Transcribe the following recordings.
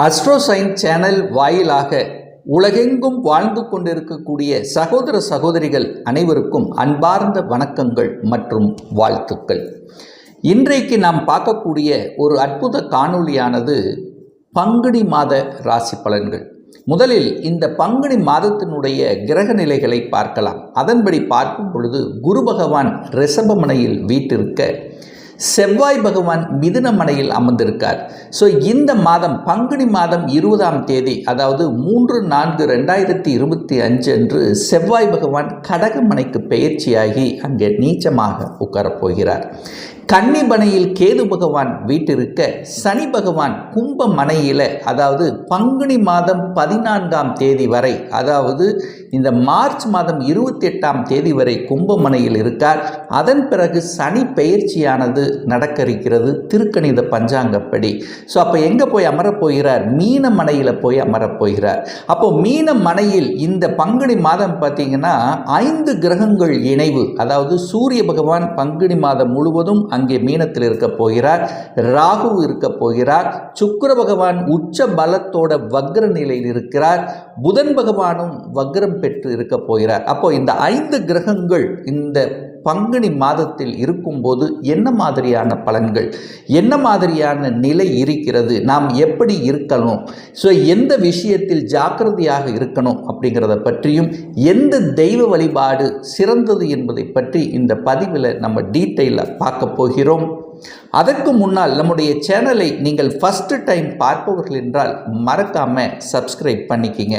அஸ்ட்ரோசைன் channel வாயிலாக உலகெங்கும் வாழ்ந்து கொண்டிருக்கக்கூடிய சகோதர சகோதரிகள் அனைவருக்கும் அன்பார்ந்த வணக்கங்கள் மற்றும் வாழ்த்துக்கள். இன்றைக்கு நாம் பார்க்கக்கூடிய ஒரு அற்புத காணொளியானது பங்குனி மாத ராசி பலன்கள். முதலில் இந்த பங்குனி மாதத்தினுடைய கிரக நிலைகளை பார்க்கலாம். அதன்படி பார்க்கும் பொழுது குரு பகவான் ரிஷபமனையில் வீட்டிருக்க செவ்வாய் பகவான் மிதுனமனையில் அமர்ந்திருக்கார். ஸோ இந்த மாதம் பங்குனி மாதம் இருபதாம் தேதி அதாவது மூன்று நான்கு ரெண்டாயிரத்தி இருபத்தி அஞ்சு அன்று செவ்வாய் பகவான் கடகமனைக்கு பெயர்ச்சியாகி அங்கே நீச்சமாக உட்காரப் கன்னிபனையில் கன்னிமனையில் கேது பகவான் வீட்டிருக்க சனி பகவான் கும்ப மனையில் அதாவது பங்குனி மாதம் பதினான்காம் தேதி வரை அதாவது இந்த மார்ச் மாதம் இருபத்தி எட்டாம் தேதி வரை கும்பமனையில் இருக்கார். அதன் பிறகு சனி பெயர்ச்சியானது நடக்க இருக்கிறது திருக்கணித பஞ்சாங்கப்படி. ஸோ அப்போ எங்கே போய் அமரப் போகிறார் மீன மனையில் போய் அமரப்போகிறார். அப்போ மீன மனையில் இந்த பங்குனி மாதம் பார்த்தீங்கன்னா ஐந்து கிரகங்கள் இணைவு அதாவது சூரிய பகவான் பங்குனி மாதம் முழுவதும் அங்கே மீனத்தில் இருக்க போகிறார் ராகு இருக்க போகிறார் சுக்கர பகவான் உச்ச பலத்தோட வக்ர நிலையில் இருக்கிறார் புதன் பகவானும் வக்ரம் பெற்று இருக்க போகிறார். அப்போ இந்த ஐந்து கிரகங்கள் இந்த பங்குனி மாதத்தில் இருக்கும்போது என்ன மாதிரியான பலன்கள்? என்ன மாதிரியான நிலை இருக்கிறது? நாம் எப்படி இருக்கணும்? ஸோ எந்த விஷயத்தில் ஜாக்கிரதையாக இருக்கணும் அப்படிங்கிறத பற்றியும் எந்த தெய்வ வழிபாடு சிறந்தது என்பதை பற்றி இந்த பதிவில் நம்ம டீட்டெயிலாக பார்க்க போகிறோம். அதற்கு முன்னால் நம்முடைய சேனலை நீங்கள் ஃபஸ்ட்டு டைம் பார்ப்பவர்கள் என்றால் மறக்காமல் சப்ஸ்கிரைப் பண்ணிக்கிங்க.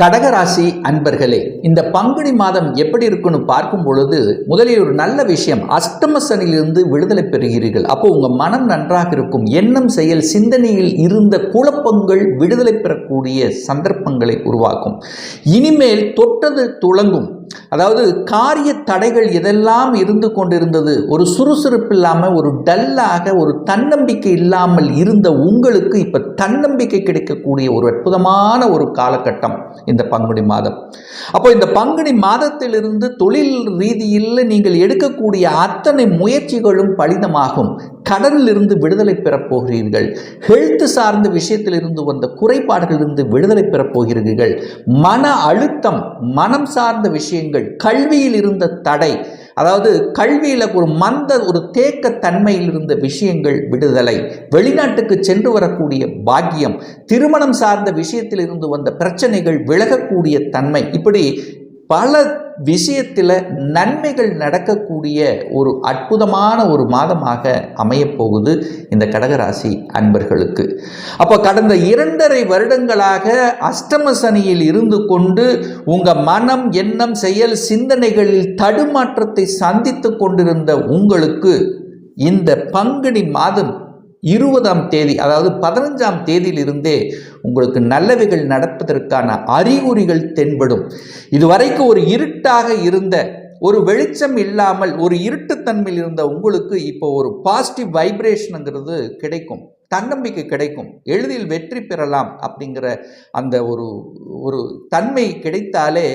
கடகராசி அன்பர்களே இந்த பங்குனி மாதம் எப்படி இருக்குன்னு பார்க்கும் பொழுது முதலில் ஒரு நல்ல விஷயம் அஷ்டம சனியிலிருந்து விடுதலை பெறுகிறீர்கள். அப்போ உங்கள் மனம் நன்றாக இருக்கும். எண்ணம் செயல் சிந்தனையில் இருந்த குழப்பங்கள் விடுதலை பெறக்கூடிய சந்தர்ப்பங்களை உருவாக்கும். இனிமேல் தொட்டது துளங்கும். அதாவது காரிய தடைகள் எதெல்லாம் இருந்து கொண்டிருந்தது ஒரு சுறுசுறுப்பு இல்லாமல் ஒரு டல்லாக ஒரு தன்னம்பிக்கை இல்லாமல் இருந்த உங்களுக்கு இப்போ தன்னம்பிக்கை கிடைக்கக்கூடிய ஒரு அற்புதமான ஒரு காலகட்டம் இந்த பங்குனி மாதம். அப்போ இந்த பங்குனி மாதத்திலிருந்து தொழில் ரீதியில் நீங்கள் எடுக்கக்கூடிய அத்தனை முயற்சிகளும் பலிதமாகும். கடனிலிருந்து விடுதலை பெறப் போகிறீர்கள் ஹெல்த் சார்ந்த விஷயத்திலிருந்து வந்த குறைபாடுகளிலிருந்து விடுதலை பெறப் போகிறீர்கள் மன அழுத்தம் மனம் சார்ந்த விஷயங்கள் கல்வியில் இருந்த தடை அதாவது கல்வியில் ஒரு மந்த ஒரு தேக்க தன்மையில் இருந்த விஷயங்கள் விடுதலை வெளிநாட்டுக்கு சென்று வரக்கூடிய பாக்கியம் திருமணம் சார்ந்த விஷயத்தில் இருந்து வந்த பிரச்சனைகள் விலகக்கூடிய தன்மை இப்படி பல விஷயத்தில் நன்மைகள் நடக்கக்கூடிய ஒரு அற்புதமான ஒரு மாதமாக அமையப்போகுது இந்த கடகராசி அன்பர்களுக்கு. அப்போ கடந்த இரண்டரை வருடங்களாக அஷ்டம சனியில் இருந்து கொண்டு உங்கள் மனம் எண்ணம் செயல் சிந்தனைகளில் தடுமாற்றத்தை சந்தித்து கொண்டிருந்த உங்களுக்கு இந்த பங்குனி மாதம் இருபதாம் தேதி அதாவது பதினஞ்சாம் தேதியிலிருந்தே உங்களுக்கு நல்லவைகள் நடப்பதற்கான அறிகுறிகள் தென்படும். இதுவரைக்கும் ஒரு இருட்டாக இருந்த ஒரு வெளிச்சம் இல்லாமல் ஒரு இருட்டுத்தன்மையில் இருந்த உங்களுக்கு இப்போ ஒரு பாசிட்டிவ் வைப்ரேஷனுங்கிறது கிடைக்கும். தன்னம்பிக்கை கிடைக்கும். எளிதில் வெற்றி பெறலாம் அப்படிங்கிற அந்த ஒரு ஒரு தன்மை கிடைத்தாலே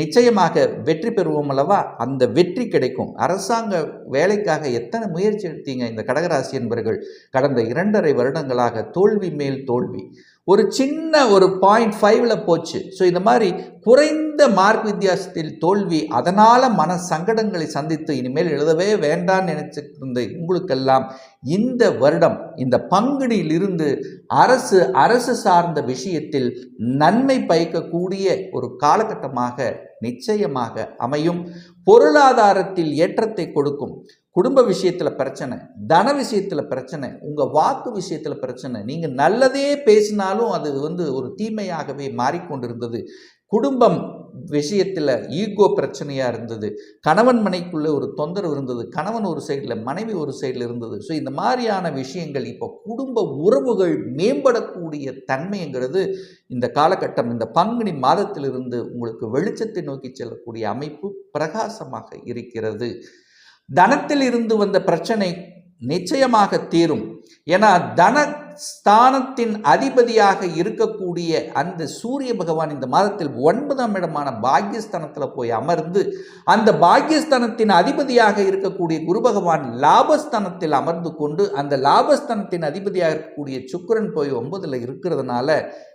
நிச்சயமாக வெற்றி பெறுவோம் அல்லவா? அந்த வெற்றி கிடைக்கும். அரசாங்க வேலைக்காக எத்தனை முயற்சி எடுத்தீங்க இந்த கடகராசி என்பவர்கள் கடந்த இரண்டரை வருடங்களாக தோல்வி மேல் தோல்வி. ஒரு சின்ன ஒரு பாயிண்ட் ஃபைவ்ல போச்சு. ஸோ இந்த மாதிரி குறைந்த மார்க் வித்தியாசத்தில் தோல்வி அதனால் மன சங்கடங்களை சந்தித்து இனிமேல் எழுதவே வேண்டாம்னு நினைச்சிட்டு இருந்த உங்களுக்கெல்லாம் இந்த வருடம் இந்த பங்குனியிலிருந்து அரசு அரசு சார்ந்த விஷயத்தில் நன்மை பயக்கக்கூடிய ஒரு காலகட்டமாக நிச்சயமாக அமையும். பொருளாதாரத்தில் ஏற்றத்தை கொடுக்கும். குடும்ப விஷயத்தில் பிரச்சனை தன விஷயத்தில் பிரச்சனை உங்கள் வாக்கு விஷயத்தில் பிரச்சனை. நீங்கள் நல்லதே பேசினாலும் அது வந்து ஒரு தீமையாகவே மாறிக்கொண்டிருந்தது. குடும்பம் விஷயத்தில் ஈகோ பிரச்சனையாக இருந்தது. கணவன் மனைக்குள்ளே ஒரு தொந்தரவு இருந்தது. கணவன் ஒரு சைடில் மனைவி ஒரு சைடில் இருந்தது. ஸோ இந்த மாதிரியான விஷயங்கள் இப்போ குடும்ப உறவுகள் மேம்படக்கூடிய தன்மைங்கிறது இந்த காலகட்டம் இந்த பங்குனி மாதத்திலிருந்து உங்களுக்கு வெளிச்சத்தை நோக்கி செல்லக்கூடிய அமைப்பு பிரகாசமாக இருக்கிறது. தனத்தில் இருந்து வந்த பிரச்சனை நிச்சயமாக தீரும். ஏன்னா தன ஸ்தானத்தின் அதிபதியாக இருக்கக்கூடிய அந்த சூரிய பகவான் இந்த மாதத்தில் ஒன்பதாம் இடமான பாக்யஸ்தானத்தில் போய் அமர்ந்து அந்த பாக்யஸ்தானத்தின் அதிபதியாக இருக்கக்கூடிய குரு பகவான் லாபஸ்தானத்தில் அமர்ந்து கொண்டு அந்த லாபஸ்தானத்தின் அதிபதியாக இருக்கக்கூடிய சுக்கரன் போய் ஒன்பதில் இருக்கிறதுனால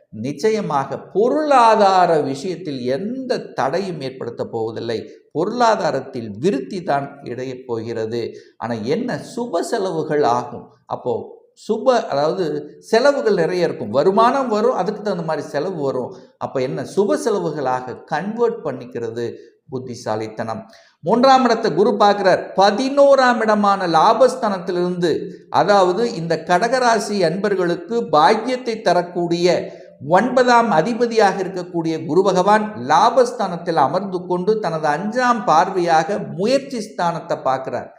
நிச்சயமாக பொருளாதார விஷயத்தில் எந்த தடையும் ஏற்படுத்த போவதில்லை. பொருளாதாரத்தில் விருத்தி தான் இடையப் போகிறது. ஆனால் என்ன? சுப செலவுகள் ஆகும். அப்போது சுப அதாவது செலவுகள் நிறைய இருக்கும். வருமானம் வரும் அதுக்கு தகுந்த மாதிரி செலவு வரும். அப்போ என்ன? சுப செலவுகளாக கன்வெர்ட் பண்ணிக்கிறது புத்திசாலித்தனம். மூன்றாம் இடத்தை குரு பார்க்கிறார். பதினோராம் இடமான லாபஸ்தானத்திலிருந்து அதாவது இந்த கடகராசி அன்பர்களுக்கு பாக்கியத்தை தரக்கூடிய ஒன்பதாம் அதிபதியாக இருக்கக்கூடிய குரு பகவான் லாபஸ்தானத்தில் அமர்ந்து கொண்டு தனது அஞ்சாம் பார்வையாக முயற்சி ஸ்தானத்தை பார்க்கிறார்.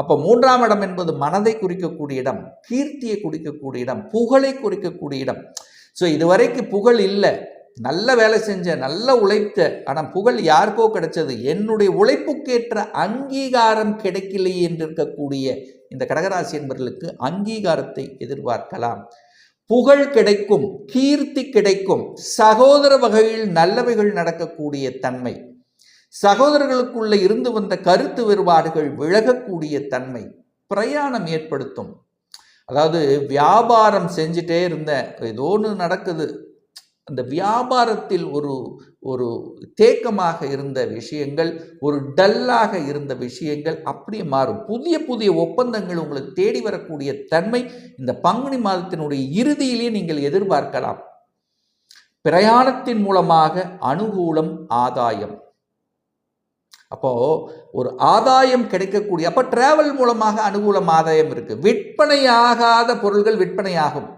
அப்போ மூன்றாம் இடம் என்பது மனதை குறிக்கக்கூடிய இடம் கீர்த்தியை குறிக்கக்கூடிய இடம் புகழை குறிக்கக்கூடிய இடம். ஸோ இதுவரைக்கு புகழ் இல்லை. நல்ல வேலை செஞ்ச நல்ல உழைத்த ஆனால் புகழ் யாருக்கோ கிடைச்சது. என்னுடைய உழைப்புக்கேற்ற அங்கீகாரம் கிடைக்கலையே என்று இருக்கக்கூடிய இந்த கடகராசி என்பவர்களுக்கு அங்கீகாரத்தை எதிர்பார்க்கலாம். புகழ் கிடைக்கும் கீர்த்தி கிடைக்கும் சகோதர வகையில் நல்லவைகள் நடக்கக்கூடிய தன்மை. சகோதரர்களுக்குள்ள இருந்து வந்த கருத்து வேறுபாடுகள் விலகக்கூடிய தன்மை பிரயாணம் ஏற்படுத்தும். அதாவது வியாபாரம் செஞ்சுட்டே இருந்த ஏதோ ஒன்று நடக்குது. அந்த வியாபாரத்தில் ஒரு ஒரு தேக்கமாக இருந்த விஷயங்கள் ஒரு டல்லாக இருந்த விஷயங்கள் அப்படியே மாறும். புதிய புதிய ஒப்பந்தங்கள் உங்களுக்கு தேடி வரக்கூடிய தன்மை இந்த பங்குனி மாதத்தினுடைய இறுதியிலே நீங்கள் எதிர்பார்க்கலாம். பிரயாணத்தின் மூலமாக அனுகூலம் ஆதாயம். அப்போ ஒரு ஆதாயம் கிடைக்கக்கூடிய அப்போ டிராவல் மூலமாக அனுகூலம் ஆதாயம் இருக்குது விற்பனையாகாத பொருள்கள் விற்பனையாகும்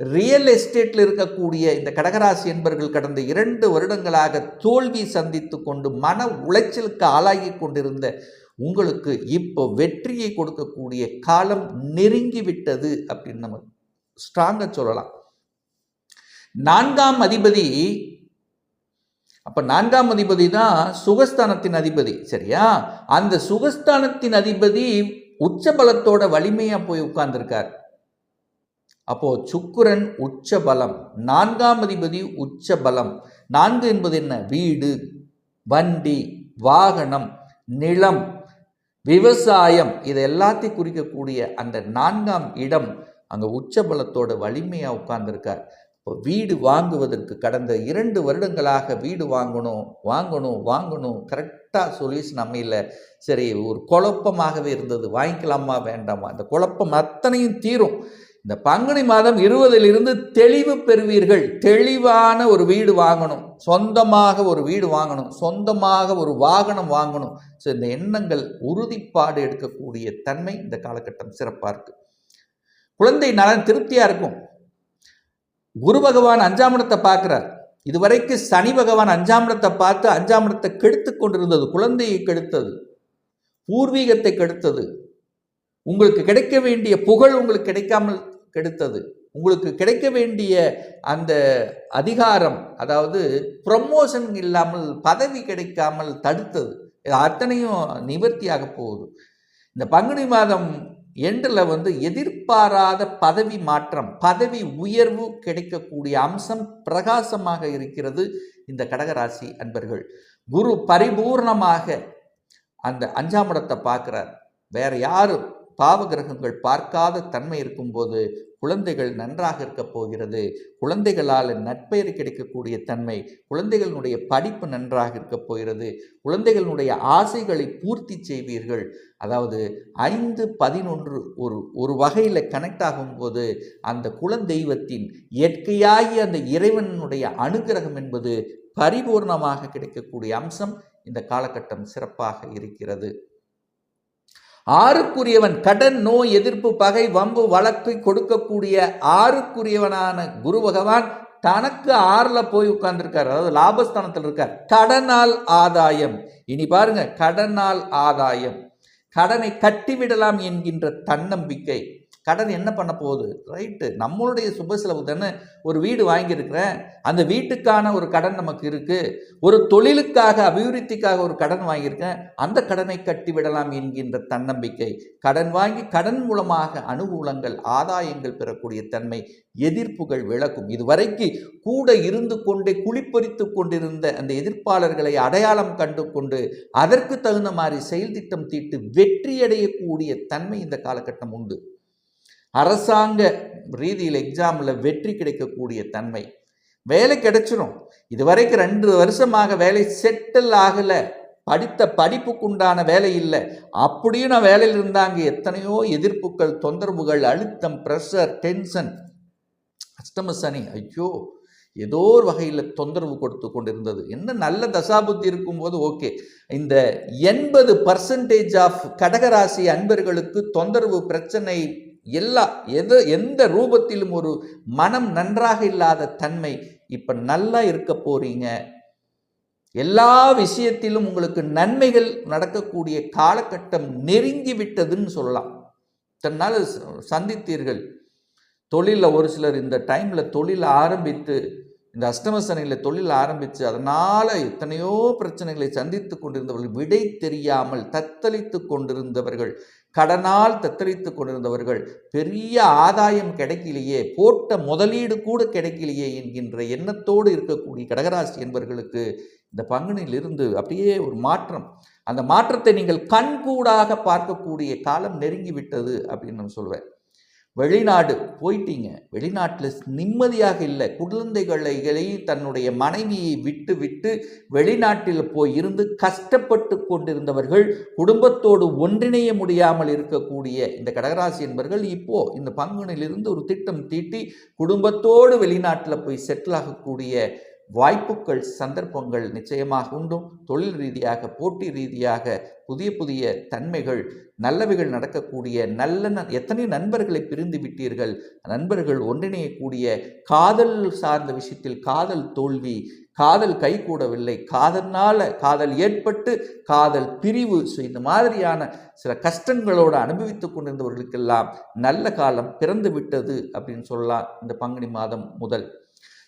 ரியல் எஸ்டேட்டில் இருக்கக்கூடிய இந்த கடகராசி என்பர்கள் கடந்த இரண்டு வருடங்களாக தோல்வி சந்தித்து கொண்டு மன உளைச்சலுக்கு ஆளாகி கொண்டிருந்த உங்களுக்கு இப்போ வெற்றியை கொடுக்கக்கூடிய காலம் நெருங்கி விட்டது அப்படின்னு நம்ம ஸ்ட்ராங்காக சொல்லலாம். நான்காம் அதிபதி அப்போ நான்காம் அதிபதி தான் சுகஸ்தானத்தின் அதிபதி சரியா? அந்த சுகஸ்தானத்தின் அதிபதி உச்ச பலத்தோட வலிமையாக போய் உட்கார்ந்துருக்கார். அப்போ சுக்குரன் உச்ச பலம் நான்காம் அதிபதி உச்ச பலம் நான்கு என்பது என்ன? வீடு வண்டி வாகனம் நிலம் விவசாயம். இது எல்லாத்தையும் குறிக்கக்கூடிய அந்த நான்காம் இடம் அங்கே உச்ச பலத்தோட வலிமையாக உட்கார்ந்துருக்கார். இப்போ வீடு வாங்குவதற்கு கடந்த இரண்டு வருடங்களாக வீடு வாங்கணும் வாங்கணும் வாங்கணும். கரெக்டாக சொல்யூஷன் அமையல. சரி ஒரு குழப்பமாகவே இருந்தது. வாங்கிக்கலாமா வேண்டாமா? அந்த குழப்பம் அத்தனையும் தீரும். இந்த பங்குனி மாதம் இருபதிலிருந்து தெளிவு பெறுவீர்கள். தெளிவான ஒரு வீடு வாங்கணும். சொந்தமாக ஒரு வீடு வாங்கணும். சொந்தமாக ஒரு வாகனம் வாங்கணும். ஸோ இந்த எண்ணங்கள் உறுதிப்பாடு எடுக்கக்கூடிய தன்மை இந்த காலகட்டம் சிறப்பாக இருக்குது குழந்தை நலன் திருப்தியாக இருக்கும். குரு பகவான் அஞ்சாம் இடத்தை பார்க்குறார். இதுவரைக்கும் சனி பகவான் அஞ்சாம் இடத்தை பார்த்து அஞ்சாம் இடத்தை கெடுத்து கொண்டிருந்தது குழந்தையை கெடுத்தது பூர்வீகத்தை கெடுத்தது. உங்களுக்கு கிடைக்க வேண்டிய புகழ் உங்களுக்கு கிடைக்காமல் கெடுத்தது. உங்களுக்கு கிடைக்க வேண்டிய அந்த அதிகாரம் அதாவது ப்ரமோஷன் இல்லாமல் பதவி கிடைக்காமல் தடுத்தது. இது அத்தனையும் நிவர்த்தியாக போகுது. இந்த பங்குனி மாதம் எண்டில் வந்து எதிர்பாராத பதவி மாற்றம் பதவி உயர்வு கிடைக்கக்கூடிய அம்சம் பிரகாசமாக இருக்கிறது இந்த கடகராசி அன்பர்கள். குரு பரிபூர்ணமாக அந்த அஞ்சாம் இடத்தை பார்க்குறார். வேற யாரும் பாவகிரகங்கள் பார்க்காத தன்மை இருக்கும்போது குழந்தைகள் நன்றாக இருக்க போகிறது. குழந்தைகளால் நட்பெயர் கிடைக்கக்கூடிய தன்மை குழந்தைகளுடைய படிப்பு நன்றாக இருக்க போகிறது. குழந்தைகளுடைய ஆசைகளை பூர்த்தி செய்வீர்கள். அதாவது ஐந்து பதினொன்று ஒரு ஒரு வகையில் கனெக்ட் ஆகும்போது அந்த குலந்தெய்வத்தின் இயற்கையாகி அந்த இறைவனுடைய அனுகிரகம் என்பது பரிபூர்ணமாக கிடைக்கக்கூடிய அம்சம் இந்த காலகட்டம் சிறப்பாக இருக்கிறது. ஆறுக்குரியவன் கடன் நோய் எதிர்ப்பு பகை வம்பு வழக்கை கொடுக்கக்கூடிய ஆறுக்குரியவனான குரு பகவான் தனக்கு ஆறில் போய் உட்கார்ந்துருக்கார். அதாவது லாபஸ்தானத்தில் இருக்கார். கடனால் ஆதாயம். இனி பாருங்க கடனால் ஆதாயம். கடனை கட்டிவிடலாம் என்கின்ற தன்னம்பிக்கை. கடன் என்ன பண்ண போகுது? ரைட்டு நம்மளுடைய சுப செலவு தானே. ஒரு வீடு வாங்கியிருக்கிறேன். அந்த வீட்டுக்கான ஒரு கடன் நமக்கு இருக்குது ஒரு தொழிலுக்காக அபிவிருத்திக்காக ஒரு கடன் வாங்கியிருக்கேன். அந்த கடனை கட்டிவிடலாம் என்கின்ற தன்னம்பிக்கை. கடன் வாங்கி கடன் மூலமாக அனுகூலங்கள் ஆதாயங்கள் பெறக்கூடிய தன்மை எதிர்ப்புகள் விளக்கும் இதுவரைக்கு கூட இருந்து கொண்டே குளிப்பறித்து கொண்டிருந்த அந்த எதிர்ப்பாளர்களை அடையாளம் கண்டு கொண்டு அதற்கு தகுந்த மாதிரி செயல் திட்டம் தீட்டு வெற்றியடையக்கூடிய தன்மை இந்த காலகட்டம் உண்டு. அரசாங்க ரீதியில் எக்ஸாமில் வெற்றி கிடைக்கக்கூடிய தன்மை. வேலை கிடைச்சிரும். இதுவரைக்கும் ரெண்டு வருஷமாக வேலை செட்டில் ஆகலை. படித்த படிப்புக்குண்டான வேலை இல்லை. அப்படியும் நான் வேலையில் இருந்தாங்க. எத்தனையோ எதிர்ப்புகள் தொந்தரவுகள் அழுத்தம் ப்ரெஷர் டென்ஷன் அஷ்டம சனி ஐயோ ஏதோ ஒரு வகையில் தொந்தரவு கொடுத்து கொண்டிருந்தது. என்ன நல்ல தசாபுத்தி இருக்கும்போது ஓகே. இந்த எண்பது பர்சன்டேஜ் ஆஃப் கடகராசி அன்பர்களுக்கு தொந்தரவு பிரச்சனை எல்லா எது எந்த ரூபத்திலும் ஒரு மனம் நன்றாக இல்லாத தன்மை இப்போ நல்லா இருக்க போறீங்க. எல்லா விஷயத்திலும் உங்களுக்கு நன்மைகள் நடக்கக்கூடிய காலகட்டம் நெருங்கி விட்டதுன்னு சொல்லலாம். தன்னால் சந்தித்தீர்கள். தொழிலில் ஒரு சிலர் இந்த டைமில் தொழில் ஆரம்பித்து இந்த அஷ்டமசனையில் தொழில் ஆரம்பித்து அதனால் எத்தனையோ பிரச்சனைகளை சந்தித்து கொண்டிருந்தவர்கள் விடை தெரியாமல் தத்தளித்து கொண்டிருந்தவர்கள் கடனால் தத்தளித்து கொண்டிருந்தவர்கள் பெரிய ஆதாயம் கிடைக்கலையே போட்ட முதலீடு கூட கிடைக்கலையே என்கின்ற எண்ணத்தோடு இருக்கக்கூடிய கடகராசி என்பவர்களுக்கு இந்த பங்குனிலிருந்து அப்படியே ஒரு மாற்றம். அந்த மாற்றத்தை நீங்கள் கண்கூடாக பார்க்கக்கூடிய காலம் நெருங்கி விட்டது அப்படின்னு நான் சொல்வேன். வெளிநாடு போயிட்டீங்க. வெளிநாட்டில் நிம்மதியாக இல்லை. குழந்தைகளை தன்னுடைய மனைவியை விட்டு விட்டு வெளிநாட்டில் போய் இருந்து கஷ்டப்பட்டு கொண்டிருந்தவர்கள் குடும்பத்தோடு ஒன்றிணைய முடியாமல் இருக்கக்கூடிய இந்த கடகராசி என்பவர்கள் இப்போ இந்த பங்குனிலிருந்து ஒரு திட்டம் தீட்டி குடும்பத்தோடு வெளிநாட்டில் போய் செட்டில் ஆகக்கூடிய வாய்ப்புகள் சந்தர்ப்பங்கள் நிச்சயமாக உண்டும் தொழில் ரீதியாக போட்டி ரீதியாக புதிய புதிய தன்மைகள் நல்லவைகள் நடக்கக்கூடிய நல்ல எத்தனை நண்பர்களை பிரிந்து விட்டீர்கள்? நண்பர்கள் ஒன்றிணையக்கூடிய காதல் சார்ந்த விஷயத்தில் காதல் தோல்வி காதல் கைகூடவில்லை காதல்னால காதல் ஏற்பட்டு காதல் பிரிவு. ஸோ இந்த மாதிரியான சில கஷ்டங்களோடு அனுபவித்து கொண்டிருந்தவர்களுக்கெல்லாம் நல்ல காலம் பிறந்து விட்டது அப்படின்னு சொல்லலாம் இந்த பங்குனி மாதம் முதல்.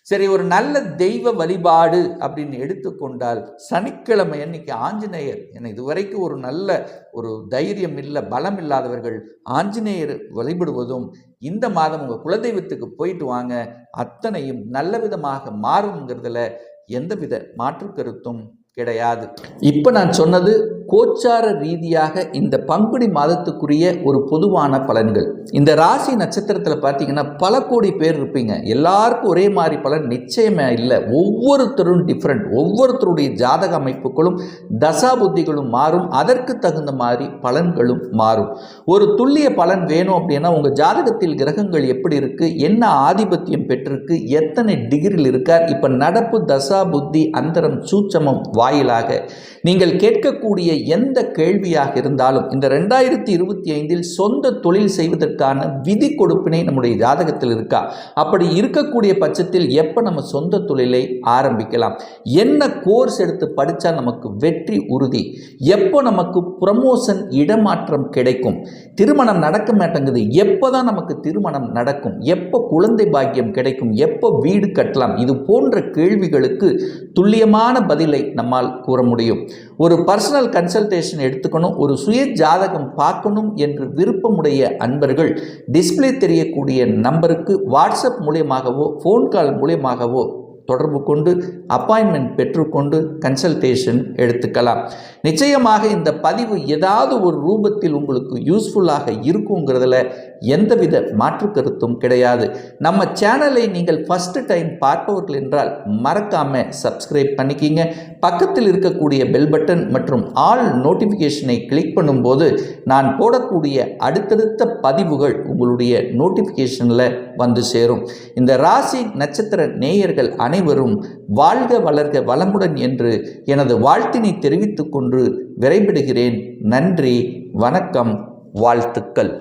சரி ஒரு நல்ல தெய்வ வழிபாடு அப்படின்னு எடுத்துக்கொண்டால் சனிக்கிழமை அன்னைக்கு ஆஞ்சநேயர் என இதுவரைக்கும் ஒரு நல்ல ஒரு தைரியம் இல்லை பலம் இல்லாதவர்கள் ஆஞ்சநேயர் வழிபடுவதும் இந்த மாதம் உங்கள் குலதெய்வத்துக்கு போயிட்டு வாங்க அத்தனையும் நல்ல விதமாக மாறுங்கிறதுல எந்தவித மாற்று கருத்தும் கிடையாது. இப்போ நான் சொன்னது கோச்சார ரீதியாக இந்த பங்குனி மாதத்துக்குரிய ஒரு பொதுவான பலன்கள். இந்த ராசி நட்சத்திரத்தில் பார்த்தீங்கன்னா பல கோடி பேர் இருப்பீங்க. எல்லாருக்கும் ஒரே மாதிரி பலன் நிச்சயமே இல்லை. ஒவ்வொருத்தரும் டிஃப்ரெண்ட் ஒவ்வொருத்தருடைய ஜாதக அமைப்புகளும் தசா புத்திகளும் மாறும். அதற்கு தகுந்த மாதிரி பலன்களும் மாறும். ஒரு துல்லிய பலன் வேணும் அப்படின்னா உங்கள் ஜாதகத்தில் கிரகங்கள் எப்படி இருக்குது என்ன ஆதிபத்தியம் பெற்றிருக்கு? எத்தனை டிகிரியில் இருக்கார்? இப்போ நடப்பு தசா புத்தி அந்தரம் சூச்சமம் வாயிலாக. நீங்கள் கேட்கக்கூடிய எந்த கேள்வியாக இருந்தாலும் இந்த ரெண்டாயிரத்தி இருபத்தி ஐந்தில் சொந்த தொழில் செய்வதற்கான விதி கொடுப்பினை நம்முடைய ஜாதகத்தில் இருக்கா? அப்படி இருக்கக்கூடிய பட்சத்தில் எப்போ நம்ம சொந்த தொழிலை ஆரம்பிக்கலாம்? என்ன கோர்ஸ் எடுத்து படித்தா நமக்கு வெற்றி உறுதி? எப்போ நமக்கு ப்ரமோஷன் இடமாற்றம் கிடைக்கும்? திருமணம் நடக்க மாட்டேங்குது. எப்போ தான் நமக்கு திருமணம் நடக்கும்? எப்போ குழந்தை பாக்கியம் கிடைக்கும்? எப்போ வீடு கட்டலாம்? இது போன்ற கேள்விகளுக்கு துல்லியமான பதிலை நம்ம நம்மால் கூற முடியும். ஒரு பர்சனல் கன்சல்டேஷன் எடுத்துக்கணும் ஒரு சுய ஜாதகம் பார்க்கணும் என்று விருப்பமுடைய அன்பர்கள் டிஸ்பிளே தெரியக்கூடிய நம்பருக்கு வாட்ஸ்அப் மூலியமாகவோ ஃபோன் கால் மூலியமாகவோ தொடர்பு கொண்டு அப்பாயின்மெண்ட் பெற்றுக்கொண்டு கன்சல்டேஷன் எடுத்துக்கலாம். நிச்சயமாக இந்த பதிவு ஏதாவது ஒரு ரூபத்தில் உங்களுக்கு யூஸ்ஃபுல்லாக இருக்குங்கிறதுல எந்தவித மாற்று கருத்தும் கிடையாது. நம்ம சேனலை நீங்கள் ஃபஸ்ட்டு டைம் பார்ப்பவர்கள் என்றால் மறக்காமல் சப்ஸ்கிரைப் பண்ணிக்கிங்க. பக்கத்தில் இருக்கக்கூடிய பெல் பட்டன் மற்றும் ஆல் நோட்டிஃபிகேஷனை கிளிக் பண்ணும்போது நான் போடக்கூடிய அடுத்தடுத்த பதிவுகள் உங்களுடைய நோட்டிஃபிகேஷனில் வந்து சேரும். இந்த ராசி நட்சத்திர நேயர்கள் அனைவரும் வாழ்க வளர்க வளமுடன் என்று எனது வாழ்த்தினை தெரிவித்துக்கொண்டு விரைவிடுகிறேன். நன்றி வணக்கம் வாழ்த்துக்கள்.